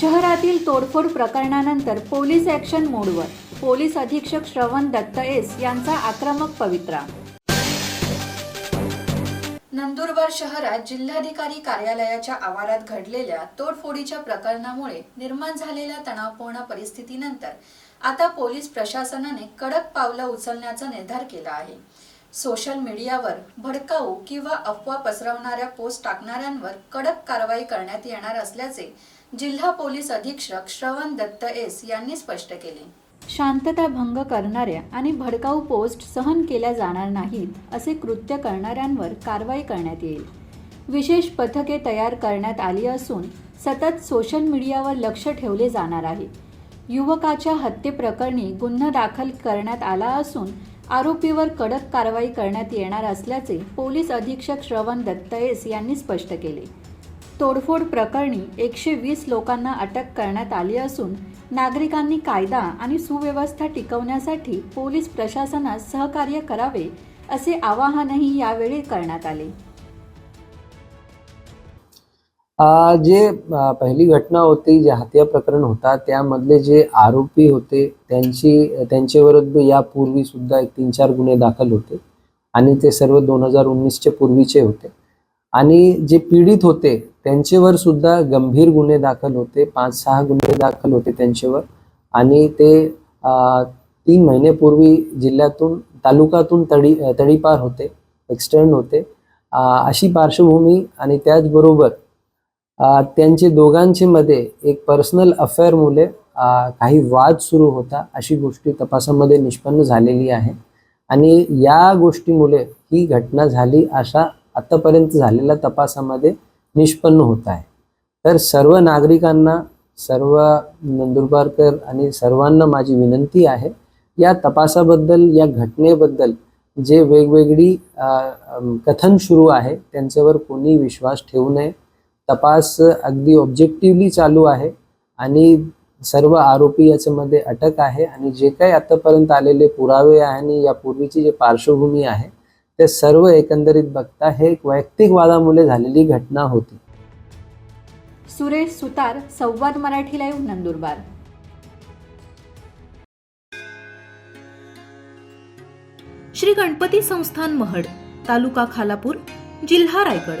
शहरातील तोडफोड प्रकरणानंतर पोलीस ॲक्शन मोडवर. पोलीस अधीक्षक श्रवण दत्त एस यांचा आक्रमक पवित्रा. नंदुरबार शहरात जिल्हाधिकारी कार्यालयाच्या आवारात घडलेल्या तोडफोडीच्या प्रकरणामुळे निर्माण झालेल्या तणावपूर्ण परिस्थितीनंतर आता पोलीस प्रशासनाने कडक पावलं उचलण्याचा निर्धार केला आहे. सोशल मीडियावर भडकाऊ किंवा अफवा पसरवणाऱ्या पोस्ट टाकणाऱ्यांवर कडक कारवाई करण्यात येणार असल्याचे जिल्हा पोलीस अधीक्षक श्रवण दत्त एस यांनी स्पष्ट केले. शांतता भंग करणाऱ्या आणि भडकाऊ पोस्ट सहन केल्या जाणार नाहीत असे कृत्य करणाऱ्यांवर कारवाई करण्यात येईल. विशेष पथके तयार करण्यात आली असून सतत सोशल मीडियावर लक्ष ठेवले जाणार आहे. युवकाच्या हत्येप्रकरणी गुन्हा दाखल करण्यात आला असून आरोपीवर कडक कारवाई करण्यात येणार असल्याचे पोलीस अधीक्षक श्रवण दत्तयेस यांनी स्पष्ट केले. तोडफोड प्रकरणी एकशे वीस लोकांना अटक करण्यात आली असून नागरिकांनी कायदा आणि सुव्यवस्था टिकवण्यासाठी पोलीस प्रशासनास सहकार्य करावे असे आवाहनही यावेळी करण्यात आले. जे पहिली घटना होती जे हत्या प्रकरण होता त्यामधले जे आरोपी होते त्यांची त्यांच्याविरुद्ध यापूर्वी सुद्धा एक तीन चार गुन्हे दाखल होते आणि ते सर्व दोन हजार उन्नीसच्या पूर्वीचे होते. आणि जे पीडित होते त्यांच्यावर सुद्धा गंभीर गुन्हे दाखल होते पाच सहा गुन्हे दाखल होते त्यांच्यावर आणि ते तीन महिन्यापूर्वी जिल्ह्यातून तालुक्यातून तडी तडीपार होते एक्सटर्न होते. अशी पार्श्वभूमी आणि त्याचबरोबर त्यांचे दोघांचे मध्ये एक पर्सनल अफेअरमुळे अ, काही वाद सुरू होता अशी गोष्टी तपासामध्ये निष्पन्न झालेली आहे. आणि या गोष्टीमुळे ही घटना झाली अशा आतापर्यंत झालेल्या तपासामध्ये निष्पन्न होत आहे. तर सर्व नागरिकांना सर्व नंदुरबारकर आणि सर्वांना माझी विनंती आहे या तपासाबद्दल या घटनेबद्दल जे वेगवेगळी कथन सुरू आहे त्यांच्यावर कोणी विश्वास ठेवू नये. तपास अगदी ऑब्जेक्टिव्हली चालू आहे आणि सर्व आरोपी याच्यामध्ये अटक आहे आणि जे काही आतापर्यंत आलेले पुरावे आहे आणि यापूर्वीची जे पार्श्वभूमी आहे ते सर्व एकंदरीत बघता हे एक वैयक्तिक वादामुळे झालेली घटना होती. सुरेश सुतार संवाद मराठी लाईव्ह नंदुरबार. श्री गणपती संस्थान महड तालुका खालापूर जिल्हा रायगड.